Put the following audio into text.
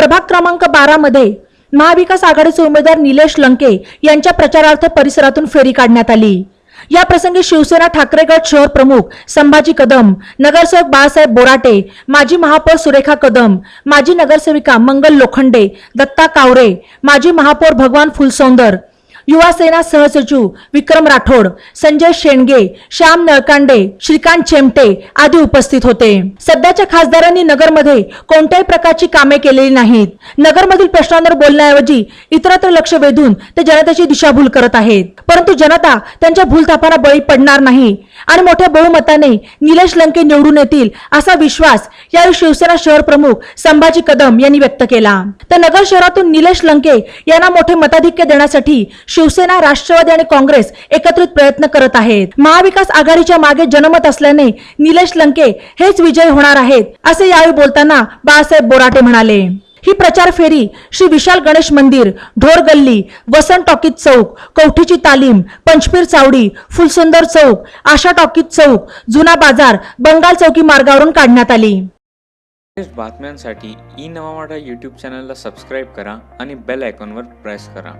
प्रभाग क्रमांक बारा मध्ये महाविकास आघाडीचे उमेदवार निलेश लंके यांच्या प्रचारार्थ परिसरातून फेरी काढण्यात आली. या प्रसंगी शिवसेना ठाकरे गट शहर प्रमुख संभाजी कदम नगरसेवक बाळासाहेब बोराटे माजी महापौर सुरेखा कदम माजी नगरसेविका मंगल लोखंडे दत्ता कावरे माजी महापौर भगवान फुलसौंदर युवासेना सहसचिव विक्रम राठोड संजय शेंडगे श्याम नळकांडे श्रीकांत चेमटे आदी उपस्थित होते. सध्याच्या खासदारांनी नगरमध्ये कोणत्याही प्रकारची कामे केलेली नाहीत. नगरमधील प्रश्नांवर बोलण्याऐवजी इतरत्र लक्ष वेधून ते जनतेची दिशाभूल करत आहेत. परंतु जनता त्यांच्या भूलथापांना बळी पडणार नाही आणि मोठ्या बहुमताने निलेश लंके निवडून येतील असा विश्वास यावेळी शिवसेना शहर प्रमुख संभाजी कदम यांनी व्यक्त केला. तर नगर शहरातून निलेश लंके यांना मोठे मताधिक्य देण्यासाठी शिवसेना राष्ट्रवादी आणि काँग्रेस एकत्रित प्रयत्न करत आहेत. महाविकास आघाडीच्या मागे जनमत असल्याने निलेश लंके हेच विजय होणार आहेत असे यावेळी बोलताना बाळासाहेब बोराटे म्हणाले. ही प्रचार फेरी श्री विशाल गणेश मंदिर ढोर गल्ली वसंत टॉकीज चौक कवठीची तालीम पंचपीर चावडी फुलसुंदर चौक आशा टॉकीज चौक जुना बाजार बंगाल चौकी मार्गावरून काढण्यात आली. बातम्यांसाठी ई नवा मराठा यूट्यूब चॅनलला सबस्क्राईब करा आणि बेल आयकॉनवर प्रेस करा.